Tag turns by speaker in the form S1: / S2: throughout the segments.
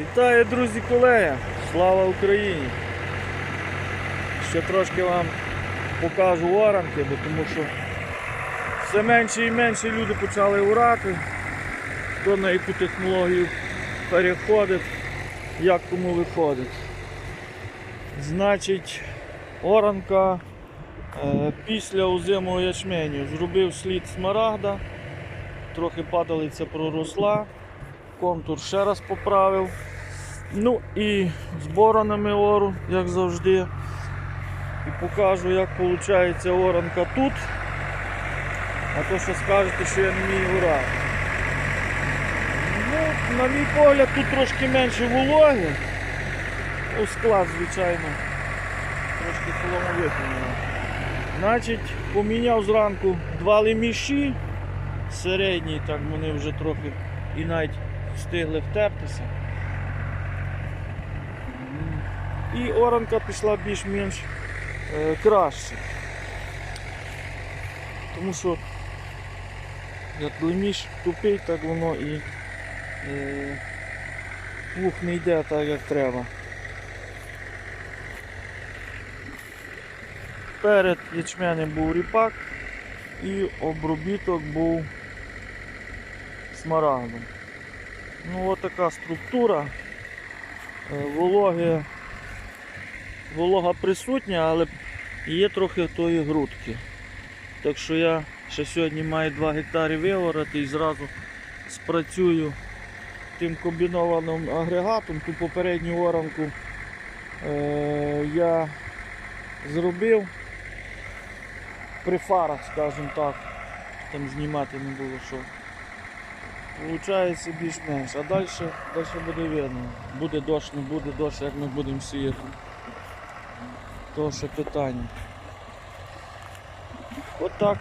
S1: Вітаю, друзі, колеги! Слава Україні! Ще трошки вам покажу оранки, бо тому що все менше і менше люди почали урати, хто на яку технологію переходить, як кому виходить. Значить, оранка е, після озимого ячменю зробив слід смарагда, трохи падалиця проросла контур ще раз поправив. Ну і з боронами ору, як завжди. І покажу, як виходить оранка тут. А то що скажете, що я не вмію урати. Ну, на мій погляд, тут трошки менше вологи. У склад, звичайно, трошки соломовитий. Значить, поміняв зранку два леміші. Середній, так вони вже трохи і навіть встигли втертися. І оранка пішла більш-менш е, краще. Тому що як леміш тупий, так воно і е, плуг не йде так, як треба. Перед ячменем був ріпак і обробіток був смарагдом. Ну от така структура. Е, Вологи, волога присутня, але є трохи тої грудки. Так що я ще сьогодні маю 2 гектари виворати і зразу спрацюю тим комбінованим агрегатом. Ту попередню оранку е, я зробив при фарах, скажімо так. Там знімати не було що. Получається більш-менш. А далі, далі буде видно. Буде дощ, не буде дощ, як ми будемо сіяти. То ще питання. Отак,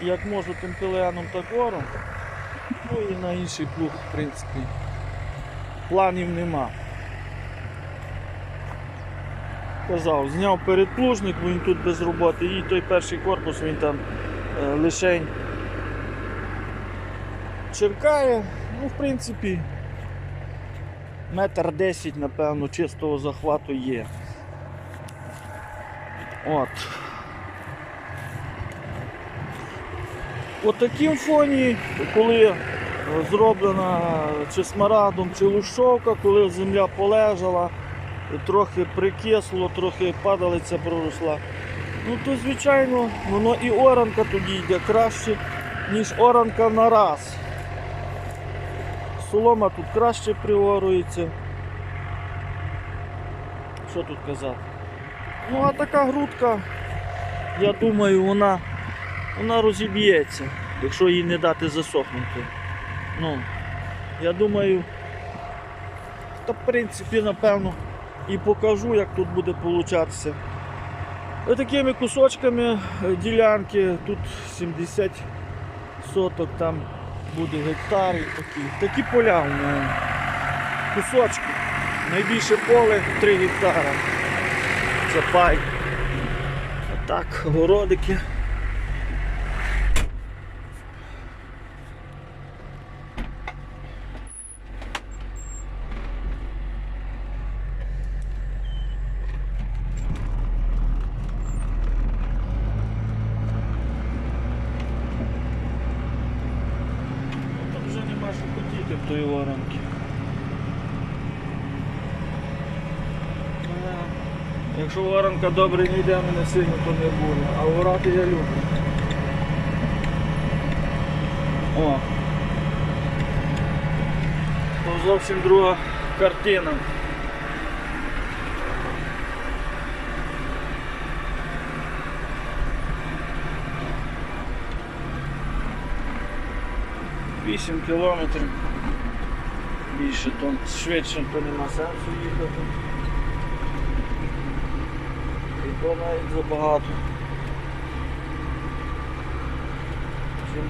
S1: як можу тим піленом так гором. Ну і на інший плуг, в принципі, планів нема. Казав, зняв передплужник, він тут без роботи, і той перший корпус він там е, лишень черкає, ну, в принципі, метр десять, напевно, чистого захвату є. От. По таким фоні, коли зроблена чи смарагдом, чи лущовка, коли земля полежала, трохи прикисло, трохи падалиця проросла, ну то звичайно воно і оранка тоді йде краще, ніж оранка на раз. Солома тут краще приорується. Що тут казати? Ну а така грудка, я думаю, вона, вона розіб'ється, якщо їй не дати засохнути. Ну, я думаю, та в принципі, напевно, і покажу, як тут буде получатися. Такими кусочками е, ділянки, тут 70 соток, там буде гектар і такі. Такі поля у мене. Кусочки. Найбільше поле 3 гектара. Це пай. А так, городики. Тут вже нема що хотіти в тої воронки. Е, Якщо воронка добре не йде, мене сильно, то не буде. А орати я люблю. О. То зовсім друга картина. Вісім кілометрів. Більше то швидше то нема сенсу їхати. То навіть забагато. Чим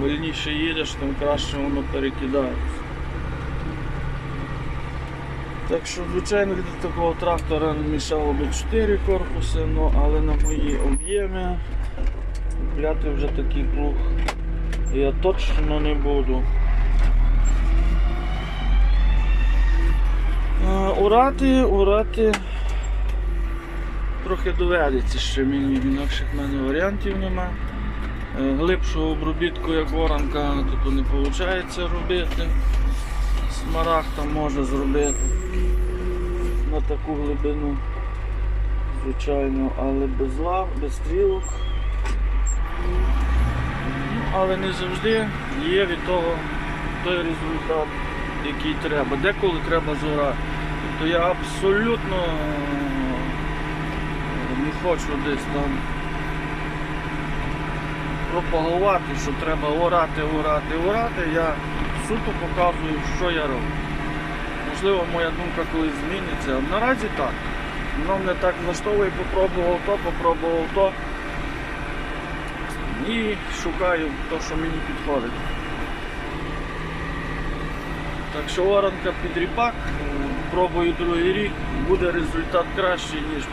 S1: повільніше їдеш, тим краще воно перекидається. Так що, звичайно, для такого трактора мішало би 4 корпуси, ну, але на мої об'єми купляти вже такий плуг я точно не буду. урати, урати. Трохи доведеться ще мені, інакших в мене варіантів нема. Е, Глибшого обробітку, як оранка, тут не виходить робити. Смарагд там може зробити на таку глибину, звичайно, але без лав, без стрілок. Ну, Але не завжди є від того той результат, який треба. Деколи треба зора. Тобто я абсолютно не хочу десь там пропагувати, що треба орати, орати, орати. Я суто показую, що я роблю. Можливо, моя думка колись зміниться. Наразі так. Воно мене так влаштовує, попробував то, попробував то. І шукаю те, що мені підходить. Так що оранка під ріпак, пробую другий рік, буде результат кращий, ніж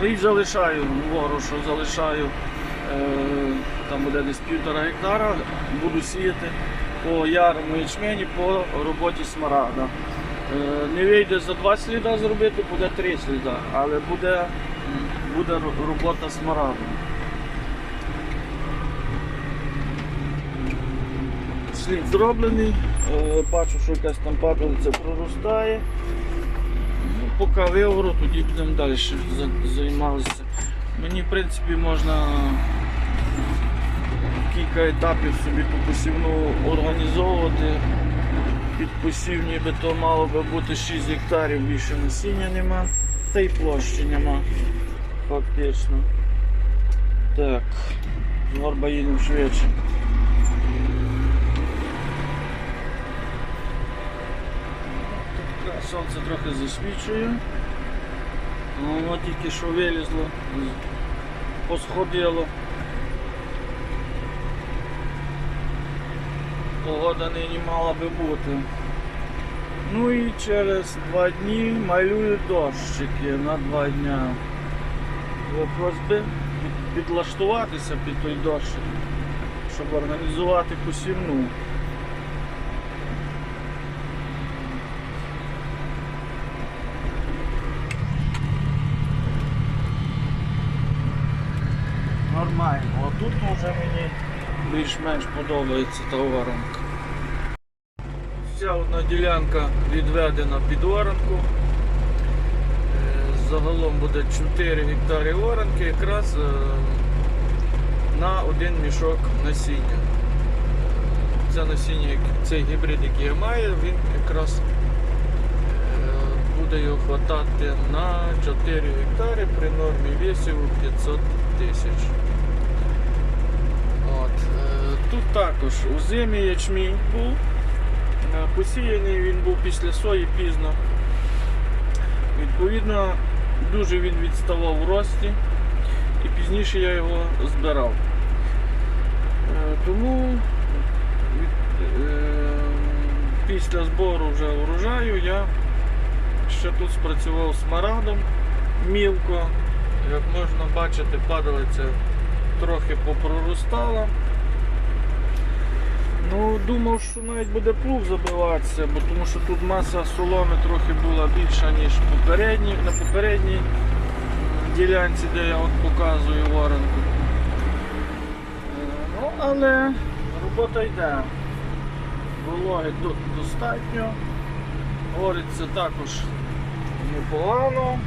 S1: по. І залишаю вору, що залишаю. е, Там буде десь півтора гектара, буду сіяти по ярому ячмені по роботі смарагда. Е, Не вийде за два сліда зробити, буде три сліда, але буде, буде робота смарагдом. Слід зроблений, е, бачу, що якась там папориця проростає. Поки вивору, тоді будемо далі займатися. Мені в принципі можна кілька етапів собі по посівну організовувати. Під посів ніби то мало би бути 6 гектарів, більше насіння нема, та й площі нема, фактично. Так, горба їдемо швидше. Трохи засвічує. Воно тільки що вилізло, посходило. Погода нині мала би бути. Ну і через два дні малюють дощики на два дня. Вопрос би підлаштуватися під той дощик, щоб організувати посівну. Нормально, а тут вже мені більш-менш подобається та оранка. Ця одна ділянка відведена під оранку. Е, Загалом буде 4 гектари оранки якраз е, на один мішок насіння. Це насіння, цей гібрид, який я маю, він якраз е, буде його хватати на 4 гектари при нормі весів 500 тисяч. Тут також у зимі ячмінь був. Е, Посіяний він був після сої пізно. Відповідно, дуже він відставав в рості і пізніше я його збирав. Е, Тому е, після збору вже урожаю я ще тут спрацював смарагдом мілко. Як можна бачити, падалиця трохи попроростала. Ну, думав, що навіть буде плуг забиватися, бо тому що тут маса соломи трохи була більша, ніж попередні, на попередній ділянці, де я от показую воронку. Е, Ну, але робота йде. Вологи достатньо. Гориться також непогано.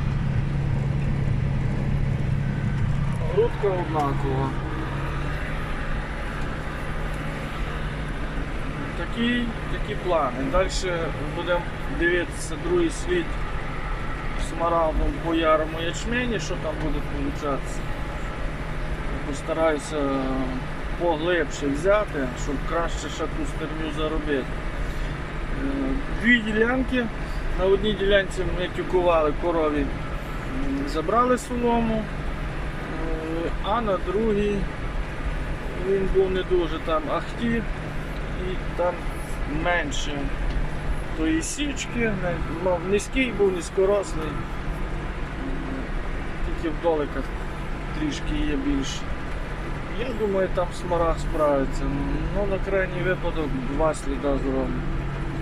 S1: Грудка однакова. Такі, такі плани. Далі будемо дивитися другий світ смарагдом по ярому ячмені, що там буде получатися. Постараюся поглибше взяти, щоб краще ще ту стерню заробити. Е, Дві ділянки. На одній ділянці ми тюкували корові, забрали солому, е, а на другій він був не дуже там ахтів і там менше тої січки, низький був, низькорослий. Тільки в доликах трішки є більше. Я думаю, там смарагд справиться. Ну, на крайній випадок два сліда зроблю.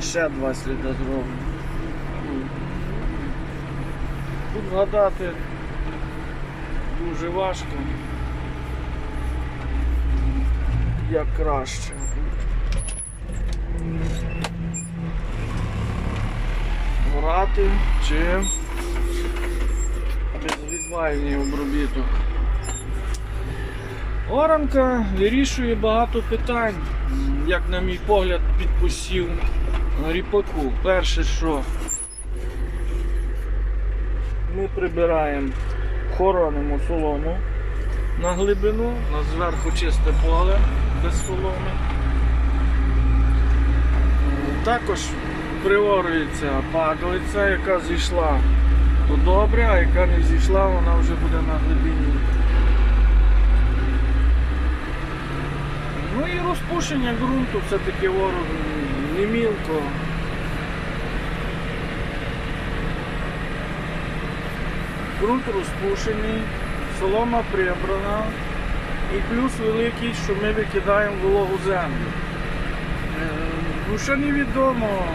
S1: Ще два сліда зроблю. Тут згадати дуже важко. Як краще. Грати чи безвідвальний обробіток. Оранка вирішує багато питань, як на мій погляд, під посів ріпаку. Перше, що ми прибираємо, хоронимо солому на глибину, на зверху чисте поле без соломи. Також приорюється падалиця, яка зійшла, то добре, а яка не зійшла, вона вже буде на глибині. Ну і розпушення ґрунту все-таки ворог не мілко. Ґрунт розпушений, солома прибрана і плюс великий, що ми викидаємо вологу землю. Е, Ну, ще невідомо,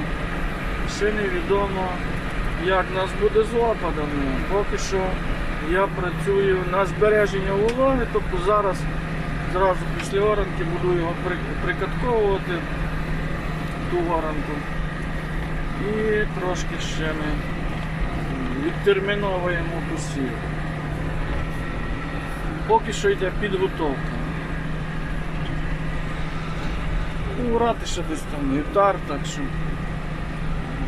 S1: ще невідомо, як нас буде з опадами. Поки що я працюю на збереження вологи, тобто зараз зразу після оранки буду його при- прикатковувати, ту оранку. І трошки ще ми відтерміновуємо посів. Поки що йде підготовка. Урати ще десь там гектар, так що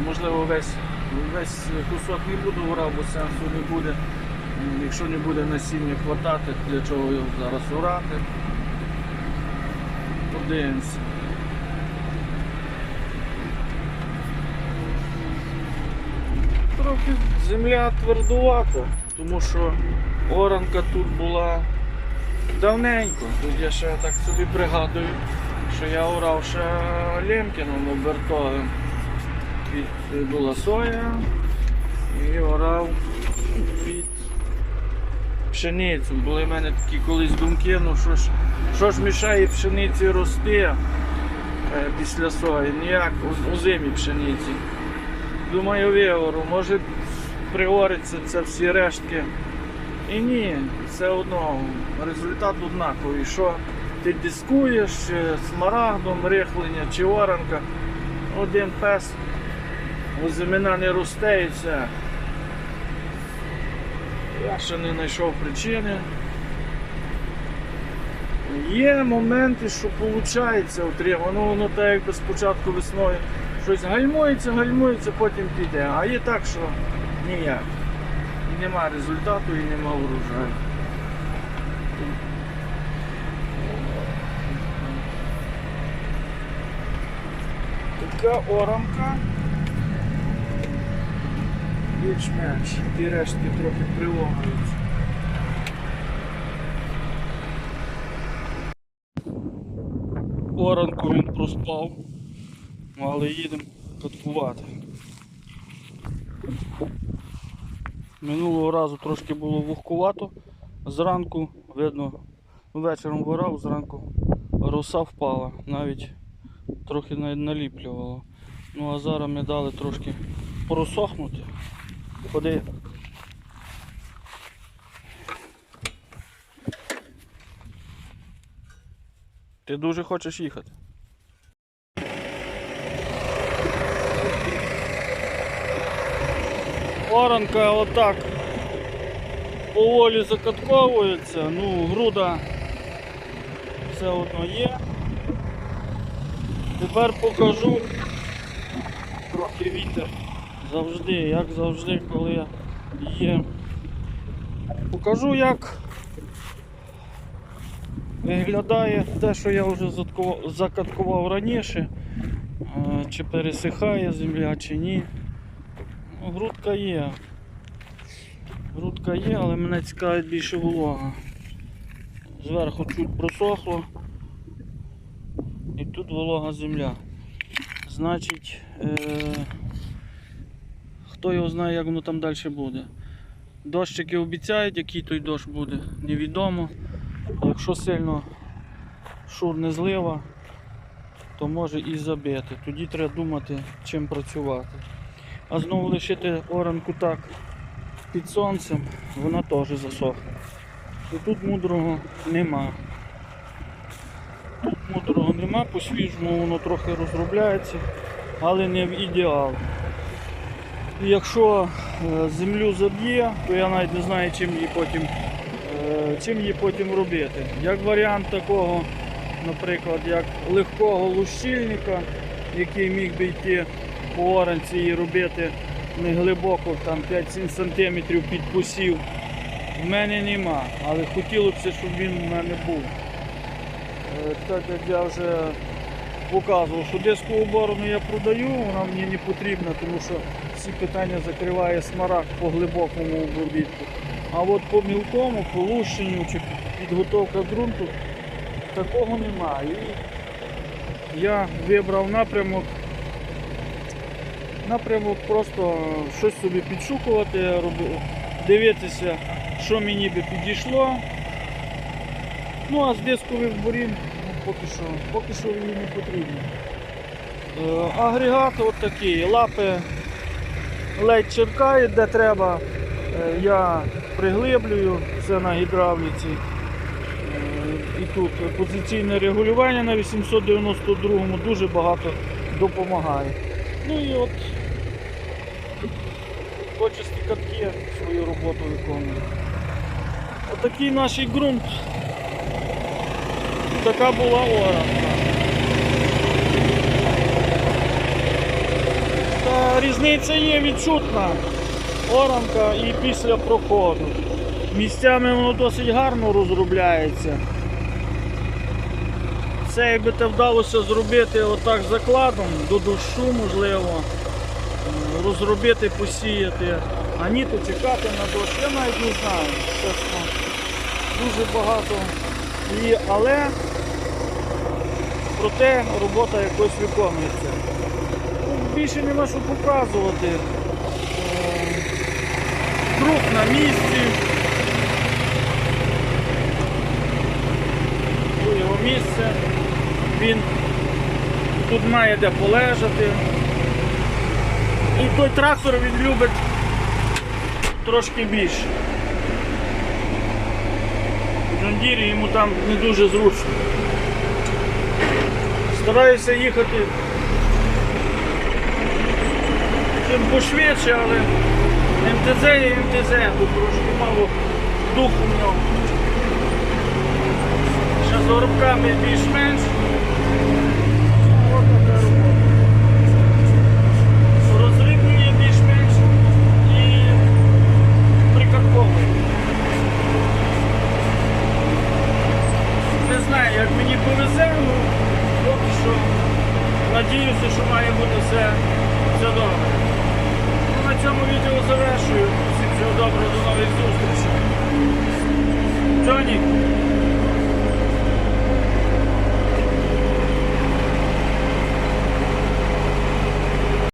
S1: можливо весь, весь кусок не буду урав, бо сенсу не буде. Якщо не буде насіння хватати, для чого його зараз урати. Подивимося. Трохи земля твердувата, тому що оранка тут була давненько. Тут я ще так собі пригадую, що я орав ще Лемкіном обертовим. Під була соя і орав під пшеницю. Були в мене такі колись думки, ну що ж, що ж мішає пшениці рости е, після сої? Ніяк у, зимі пшениці. Думаю, виору, може приориться це всі рештки. І ні, все одно результат однаковий. Що ти дискуєш е, смарагдом, рихлення чи оранка, один пес, озимина не росте. Я ще не знайшов причини. Є моменти, що виходить отримано, воно так якби спочатку весною щось гальмується, гальмується, потім піде. А є так, що ніяк. І нема результату і нема урожаю. Така орамка. Більш-менш. Ті рештки трохи приломуються. Оранку він проспав, але їдемо каткувати. Минулого разу трошки було вогкувато. Зранку, видно, вечором горав, зранку роса впала, навіть трохи на- наліплювало. Ну а зараз ми дали трошки просохнути. Ходи. Ти дуже хочеш їхати? Оранка отак поволі закатковується, ну груда все одно є. Тепер покажу трохи вітер завжди, як завжди, коли є. Покажу як виглядає те, що я вже закаткував раніше, Е, чи пересихає земля, чи ні. Ну, грудка є. Грудка є, але мене цікавить більше волога. Зверху чуть просохло. І тут волога земля. Значить, е- хто його знає, як воно там далі буде. Дощики обіцяють, який той дощ буде, невідомо. Якщо сильно шур не злива, то може і забити. Тоді треба думати, чим працювати. А знову лишити оранку так, під сонцем, вона теж засохла. І тут мудрого нема. Тут мудрого нема, по-свіжому воно трохи розробляється, але не в ідеал. Якщо е, землю заб'є, то я навіть не знаю, чим її потім, е, чим її потім робити. Як варіант такого, наприклад, як легкого лущильника, який міг би йти по оранці і робити не глибоко, там 5-7 см під посів. В мене нема, але хотілося б, щоб він у мене був. Е, Так як я вже показував, що дискову борону я продаю, вона мені не потрібна, тому що всі питання закриває смарагд по глибокому обробітку. А от по мілкому, по лущенню чи підготовка ґрунту такого немає. І я вибрав напрямок. Напрямок просто щось собі підшукувати, дивитися, що мені би підійшло. Ну а з дискових борів ну, поки що, поки що мені не потрібно. Е, агрегат от такий, лапи ледь черкають, де треба. Е, я приглиблюю все на гідравліці. Е, І тут позиційне регулювання на 892-му дуже багато допомагає. Ну і от почисті катки свою роботу виконують. Отакий наш ґрунт. Така була оранка. Та різниця є відчутна. Оранка і після проходу. Місцями воно досить гарно розробляється. Це якби те вдалося зробити отак закладом, до дощу можливо, розробити, посіяти, а ні, то чекати на дощ. Я навіть не знаю, чесно. Дуже багато. І, але проте робота якось виконується. Ну, Більше нема що показувати. Е, Круг на місці. Ось його місце. Він тут має де полежати. І той трактор він любить трошки більше. В Джондірі йому там не дуже зручно. Стараюся їхати чим пошвидше, але МТЗ і МТЗ, тут трошки мало духу в ньому. Ще з горобками більш-менш.